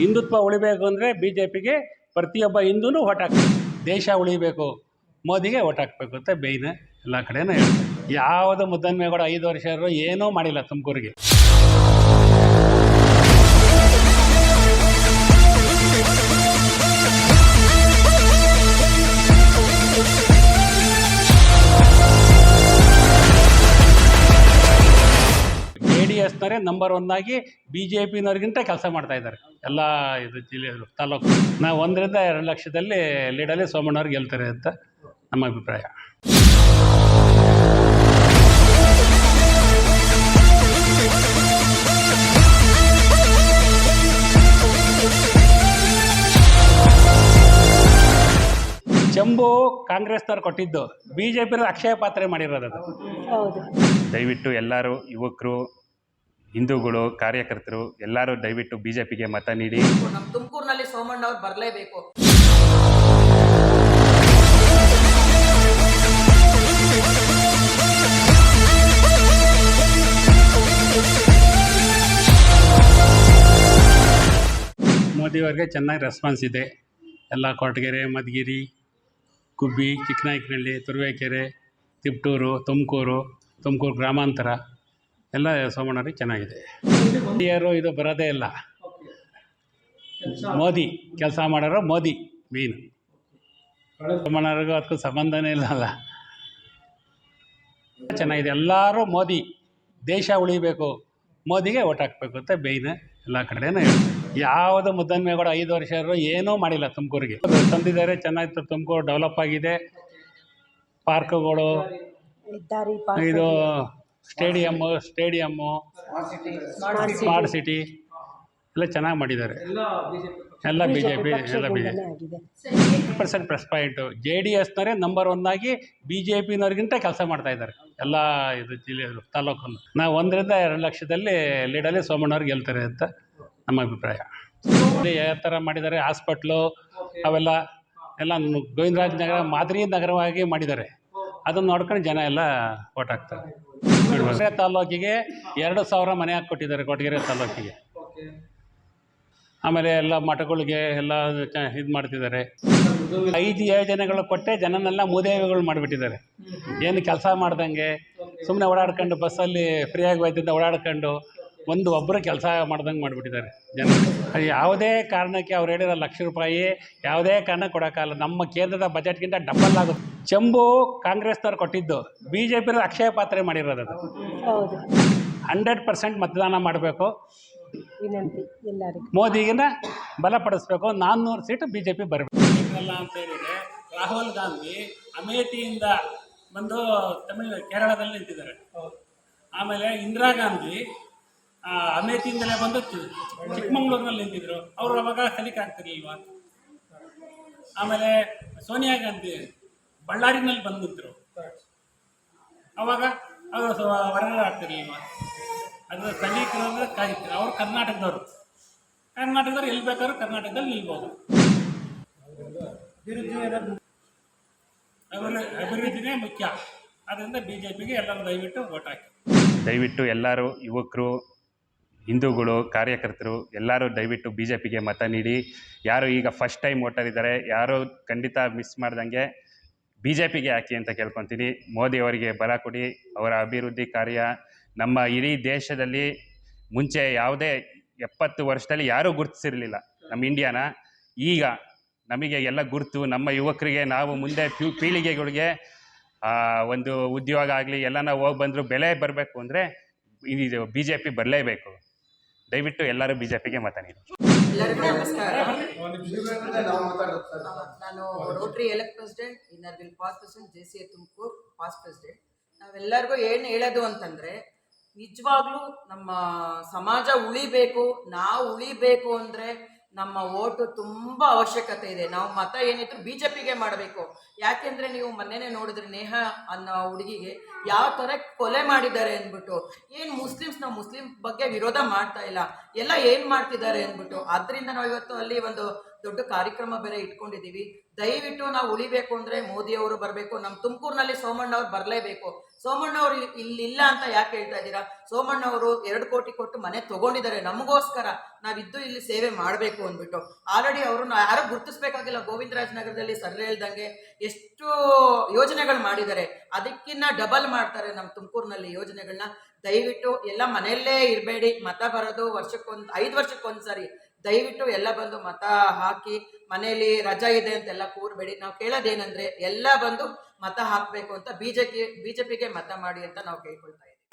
ಹಿಂದುತ್ವ ಉಳಿಬೇಕು ಅಂದರೆ B J ಪಿಗೆ ಪ್ರತಿಯೊಬ್ಬ ಹಿಂದೂನು ಓಟ್ ಹಾಕ್ಬೇಕು. ದೇಶ ಉಳಿಬೇಕು. ಮೋದಿಗೆ ಓಟ್ ಹಾಕ್ಬೇಕು ಅಂತ ಬೇಯ್ನ ಎಲ್ಲ ಕಡೆನೂ ಹೇಳ್ತಾರೆ. ಯಾವುದು ಮುದ್ದನ್ಮೇಗೌಡ ಐದು ವರ್ಷ ಏನೂ ಮಾಡಿಲ್ಲ ತುಮಕೂರಿಗೆ. ನಂಬರ್ ಒನ್ ಆಗಿ ಬಿ ಜೆ ಪಿನವ್ರಿಗಿಂತ ಕೆಲಸ ಮಾಡ್ತಾ ಇದ್ದಾರೆ. ಎಲ್ಲ ಇದು ಜಿಲ್ಲೆ ತಾಲೂಕು. ನಾವು ಒಂದರಿಂದ ಎರಡು ಲಕ್ಷದಲ್ಲಿ ಲೀಡಲ್ಲಿ ಸೋಮಣ್ಣವ್ರು ಗೆಲ್ತಾರೆ ಅಂತ ನಮ್ಮ ಅಭಿಪ್ರಾಯ. ಚೆಂಬು ಕಾಂಗ್ರೆಸ್ನವ್ರು ಕೊಟ್ಟಿದ್ದು. ಬಿ ಜೆ ಪಿನ ಅಕ್ಷಯ ಪಾತ್ರೆ ಮಾಡಿರೋದು ಅದು. ದಯವಿಟ್ಟು ಎಲ್ಲರೂ ಯುವಕರು ಹಿಂದೂಗಳು ಕಾರ್ಯಕರ್ತರು ಎಲ್ಲರೂ ದಯವಿಟ್ಟು ಬಿಜೆಪಿಗೆ ಮತ ನೀಡಿ. ನಮ್ಮ ತುಮಕೂರಿನಲ್ಲಿ ಸೋಮಣ್ಣ ಅವರು ಬರಲೇಬೇಕು. ಮೋದಿಯವ್ರಿಗೆ ಚೆನ್ನಾಗಿ ರೆಸ್ಪಾನ್ಸ್ ಇದೆ. ಎಲ್ಲ ಕೊರಟಗೆರೆ ಮಧುಗಿರಿ ಗುಬ್ಬಿ ಚಿಕ್ಕನಾಯಕನಹಳ್ಳಿ ತುರುವೇಕೆರೆ ತಿಪ್ಟೂರು ತುಮಕೂರು ತುಮಕೂರು ಗ್ರಾಮಾಂತರ. ಎಲ್ಲ ಸೋಮಣ್ಣ ಚೆನ್ನಾಗಿದೆ. ಯಾರು ಇದು ಬರೋದೇ ಇಲ್ಲ. ಮೋದಿ ಕೆಲಸ ಮಾಡೋರು ಮೋದಿ ಮೀನ್ ಸೋಮಣ್ಣರಿಗೂ ಅದಕ್ಕೂ ಸಂಬಂಧನೇ ಇಲ್ಲಲ್ಲ. ಚೆನ್ನಾಗಿದೆ. ಎಲ್ಲರೂ ಮೋದಿ ದೇಶ ಉಳಿಬೇಕು. ಮೋದಿಗೆ ಓಟ್ ಹಾಕ್ಬೇಕು ಅಂತ ಬೇಯ್ನ ಎಲ್ಲ ಕಡೆನೂ ಹೇಳ್ತಾರೆ ಯಾವುದು ಮುದ್ದನ್ಮೇಗೌಡ ಐದು ವರ್ಷ ಇರೋ ಏನೂ ಮಾಡಿಲ್ಲ ತುಮಕೂರಿಗೆ. ತಂದಿದ್ದಾರೆ ಚೆನ್ನಾಗಿತ್ತು. ತುಮಕೂರು ಡೆವಲಪ್ ಆಗಿದೆ. ಪಾರ್ಕ್ಗಳು ಇದು ಸ್ಟೇಡಿಯಮ್ಮು ಸ್ಟೇಡಿಯಮ್ಮು ಸ್ಮಾರ್ಟ್ ಸಿಟಿ ಎಲ್ಲ ಚೆನ್ನಾಗಿ ಮಾಡಿದ್ದಾರೆ. ಎಲ್ಲ ಬಿ ಜೆ ಪಿ ಎಲ್ಲ ಬಿ ಜೆ ಪಿ ಆಗಿದೆ. Percent plus point J D ಎಸ್ನವರೇ number one ಆಗಿ ಬಿ ಜೆ ಪಿನವ್ರಿಗಿಂತ ಕೆಲಸ ಮಾಡ್ತಾ ಇದ್ದಾರೆ. ಎಲ್ಲ ಇದು ಜಿಲ್ಲೆ ತಾಲೂಕನ್ನು. ನಾವು ಒಂದರಿಂದ ಎರಡು ಲಕ್ಷದಲ್ಲಿ ಲೀಡಲ್ಲಿ ಸೋಮಣ್ಣವ್ರು ಗೆಲ್ತಾರೆ ಅಂತ ನಮ್ಮ ಅಭಿಪ್ರಾಯ. ಇಲ್ಲಿ ಯಾವ ಥರ ಮಾಡಿದ್ದಾರೆ ಹಾಸ್ಪಿಟ್ಲು ಅವೆಲ್ಲ ಎಲ್ಲ ಗೋವಿಂದರಾಜ ನಗರ ಮಾದರಿ ನಗರವಾಗಿ ಮಾಡಿದ್ದಾರೆ. ಅದನ್ನು ನೋಡ್ಕೊಂಡು ಜನ ಎಲ್ಲ ಓಟ್ ಹಾಕ್ತಾರೆ. ತಾಲೂಕಿಗೆ ಎರಡು ಸಾವಿರ ಮನೆ ಹಾಕ್ಕೊಟ್ಟಿದ್ದಾರೆ ಕೊಟ್ಟಿಗೆರೆ ತಾಲೂಕಿಗೆ ಆಮೇಲೆ ಎಲ್ಲ ಮಠಗಳಿಗೆ ಎಲ್ಲ ಇದು ಮಾಡ್ತಿದ್ದಾರೆ. ಐದು ಯೋಜನೆಗಳು ಕೊಟ್ಟೆ ಜನನೆಲ್ಲ ಮೂದೇವಿಗಳು ಮಾಡಿಬಿಟ್ಟಿದ್ದಾರೆ. ಏನು ಕೆಲಸ ಮಾಡ್ದಂಗೆ ಸುಮ್ಮನೆ ಓಡಾಡ್ಕೊಂಡು ಬಸ್ಸಲ್ಲಿ ಫ್ರೀಯಾಗಿ ಹೋಯ್ತಿದ್ದ ಓಡಾಡ್ಕೊಂಡು ಒಂದು ಒಬ್ಬರು ಕೆಲಸ ಮಾಡ್ದಂಗೆ ಮಾಡಿಬಿಟ್ಟಿದ್ದಾರೆ ಜನ. ಅದು ಯಾವುದೇ ಕಾರಣಕ್ಕೆ ಅವ್ರು ಹೇಳಿರೋ ಲಕ್ಷ ರೂಪಾಯಿ ಯಾವುದೇ ಕಾರಣ ಕೊಡೋಕ್ಕಲ್ಲ ನಮ್ಮ ಕೇಂದ್ರದ ಬಜೆಟ್ಗಿಂತ ಡಬಲ್ ಆಗುತ್ತೆ. ಚೆಂಬು ಕಾಂಗ್ರೆಸ್ನವ್ರು ಕೊಟ್ಟಿದ್ದು. ಬಿ ಜೆ ಪಿ ಅಕ್ಷಯ ಪಾತ್ರೆ ಮಾಡಿರೋದು ಅದು. ಹೌದು. ಹಂಡ್ರೆಡ್ ಪರ್ಸೆಂಟ್ ಮತದಾನ ಮಾಡಬೇಕು. ವಿನಂತಿ ಎಲ್ಲರಿಗೂ. ಮೋದಿಗಿನ ಬಲಪಡಿಸ್ಬೇಕು. ನಾನ್ನೂರು ಸೀಟು ಬಿ ಜೆ ಪಿ ಬರಬೇಕು ಅಂತ ಹೇಳಿದ್ರೆ ರಾಹುಲ್ ಗಾಂಧಿ ಅಮೇಠಿಯಿಂದ ಬಂದು ತಮಿಳು ಕೇರಳದಲ್ಲಿ ನಿಂತಿದ್ದಾರೆ. ಆಮೇಲೆ ಇಂದಿರಾ ಗಾಂಧಿ ಆ, ಅಮೇಠಿಯಿಂದಲೇ ಬಂದು ಚಿಕ್ಕಮಂಗ್ಳೂರಿನಲ್ಲಿ ನಿಂತಿದ್ರು. ಅವರು ಅವಾಗ ಕಲಿಕೆ ಆಗ್ತಿರ್ಲಿಲ್ವಾ ಆಮೇಲೆ ಸೋನಿಯಾ ಗಾಂಧಿ ಬಳ್ಳಾರಿನಲ್ಲಿ ಬಂದಿದ್ರು. ಅವಾಗ ಅವರು ಹೊರಗಡೆ ಆಗ್ತಿರ್ಲಿಲ್ವಾ ಅದರ ಸೈನಿಕರು ಕಾಯ್ತಾರೆ ಅವ್ರು ಕರ್ನಾಟಕದವರು. ಕರ್ನಾಟಕದವ್ರು ಎಲ್ಲಿ ಬೇಕಾದ್ರೂ ಕರ್ನಾಟಕದಲ್ಲಿ ನಿಲ್ಬೋದು. ಅಭಿವೃದ್ಧಿ ಅಭಿವೃದ್ಧಿನೇ ಮುಖ್ಯ. ಅದರಿಂದ ಬಿ ಜೆ ಪಿಗೆ ಎಲ್ಲರೂ ದಯವಿಟ್ಟು ಓಟ್ ಹಾಕಿ. ದಯವಿಟ್ಟು ಎಲ್ಲರೂ ಯುವಕರು ಹಿಂದೂಗಳು, ಕಾರ್ಯಕರ್ತರು ಎಲ್ಲರೂ ದಯವಿಟ್ಟು ಬಿ ಜೆ ಪಿಗೆ ಮತ ನೀಡಿ. ಯಾರು ಈಗ ಫಸ್ಟ್ ಟೈಮ್ ವೋಟರ್ ಇದ್ದಾರೆ, ಯಾರು ಖಂಡಿತ ಮಿಸ್ ಮಾಡ್ದಂಗೆ ಬಿ ಜೆ ಪಿಗೆ ಹಾಕಿ ಅಂತ ಕೇಳ್ಕೊತೀನಿ. ಮೋದಿ ಅವರಿಗೆ ಬಲ ಕೊಡಿ. ಅವರ ಅಭಿವೃದ್ಧಿ ಕಾರ್ಯ ನಮ್ಮ ಇಡೀ ದೇಶದಲ್ಲಿ ಮುಂಚೆ ಯಾವುದೇ ಎಪ್ಪತ್ತು ವರ್ಷದಲ್ಲಿ ಯಾರೂ ಗುರುತಿಸಿರಲಿಲ್ಲ. ನಮ್ಮ ಇಂಡಿಯಾನ ಈಗ ನಮಗೆ ಎಲ್ಲ ಗುರುತು. ನಮ್ಮ ಯುವಕರಿಗೆ ನಾವು ಮುಂದೆ ಪ್ಯೂ ಪೀಳಿಗೆಗಳಿಗೆ ಒಂದು ಉದ್ಯೋಗ ಆಗಲಿ ಎಲ್ಲನ ಹೋಗಿ ಬಂದರೂ ಬೆಲೆ ಬರಬೇಕು ಅಂದರೆ ಇದು ಬಿ ಜೆ ಪಿ ಬರಲೇಬೇಕು. ದಯವಿಟ್ಟು ಎಲ್ಲರೂ ಬಿ ಜೆ ಪಿಗೆ ಮತ ನೀಡಿ ಎಲ್ಲರಿಗೂ ನಮಸ್ಕಾರ ನಾನು Rotary elect president inner wheel past president J C A Tumakuru past president ನಾವೆಲ್ಲರಿಗೂ ಏನು ಹೇಳೋದು ಅಂತಂದರೆ ನಿಜವಾಗ್ಲೂ ನಮ್ಮ ಸಮಾಜ ಉಳಿಬೇಕು ನಾವು ಉಳಿಬೇಕು ಅಂದರೆ ನಮ್ಮ ಓಟು ತುಂಬ ಅವಶ್ಯಕತೆ ಇದೆ. ನಾವು ಮತ ಏನಿದ್ರು ಬಿ ಜೆ ಪಿಗೆ ಮಾಡಬೇಕು. ಯಾಕೆಂದ್ರೆ ನೀವು ಮೊನ್ನೆನೇ ನೋಡಿದ್ರೆ ನೇಹ ಅನ್ನೋ ಹುಡುಗಿಗೆ ಯಾವ ಥರ ಕೊಲೆ ಮಾಡಿದ್ದಾರೆ ಅಂದ್ಬಿಟ್ಟು. ಏನು ಮುಸ್ಲಿಮ್ಸ್ ನಾವು ಮುಸ್ಲಿಂ ಬಗ್ಗೆ ವಿರೋಧ ಮಾಡ್ತಾ ಇಲ್ಲ. ಎಲ್ಲ ಏನು ಮಾಡ್ತಿದ್ದಾರೆ ಅಂದ್ಬಿಟ್ಟು. ಅದರಿಂದ ನಾವು ಇವತ್ತು ಅಲ್ಲಿ ಒಂದು ದೊಡ್ಡ ಕಾರ್ಯಕ್ರಮ ಬೇರೆ ಇಟ್ಕೊಂಡಿದ್ದೀವಿ. ದಯವಿಟ್ಟು ನಾವು ಉಳಿಬೇಕು ಅಂದರೆ ಮೋದಿ ಅವರು ಬರಬೇಕು. ನಮ್ಮ ತುಮಕೂರಿನಲ್ಲಿ ಸೋಮಣ್ಣ ಅವ್ರು ಬರಲೇಬೇಕು. ಸೋಮಣ್ಣ ಅವರು ಇಲ್ಲಿ ಇಲ್ಲ ಅಂತ ಯಾಕೆ ಹೇಳ್ತಾ ಇದ್ದೀರಾ? ಸೋಮಣ್ಣ ಅವರು ಎರಡು ಕೋಟಿ ಕೊಟ್ಟು ಮನೆ ತಗೊಂಡಿದ್ದಾರೆ, ನಮಗೋಸ್ಕರ ನಾವಿದ್ದು ಇಲ್ಲಿ ಸೇವೆ ಮಾಡಬೇಕು ಅಂದ್ಬಿಟ್ಟು. ಆಲ್ರೆಡಿ ಅವರು ಯಾರು ಗುರುತಿಸ್ಬೇಕಾಗಿಲ್ಲ, ಗೋವಿಂದರಾಜ್ ನಗರದಲ್ಲಿ ಸರ್ ಹೇಳ್ದಂಗೆ ಎಷ್ಟು ಯೋಜನೆಗಳು ಮಾಡಿದ್ದಾರೆ. ಅದಕ್ಕಿನ್ನ ಡಬಲ್ ಮಾಡ್ತಾರೆ ನಮ್ಮ ತುಮಕೂರಿನಲ್ಲಿ ಯೋಜನೆಗಳನ್ನ ದಯವಿಟ್ಟು ಎಲ್ಲ ಮನೆಯಲ್ಲೇ ಇರಬೇಡಿ, ಮತ ಬರೋದು ವರ್ಷಕ್ಕೊಂದು, ಐದು ವರ್ಷಕ್ಕೊಂದ್ಸರಿ. ದಯವಿಟ್ಟು ಎಲ್ಲ ಬಂದು ಮತ ಹಾಕಿ, ಮನೆಯಲ್ಲಿ ರಜಾ ಇದೆ ಅಂತೆಲ್ಲ ಕೂರಬೇಡಿ. ನಾವು ಕೇಳೋದೇನೆಂದ್ರೆ, ಎಲ್ಲ ಬಂದು ಮತ ಹಾಕಬೇಕು ಅಂತ ಬಿಜೆಪಿ, ಬಿಜೆಪಿಗೆ ಮತ ಮಾಡಿ ಅಂತ ನಾವು ಕೇಳ್ಕೊಳ್ತಾ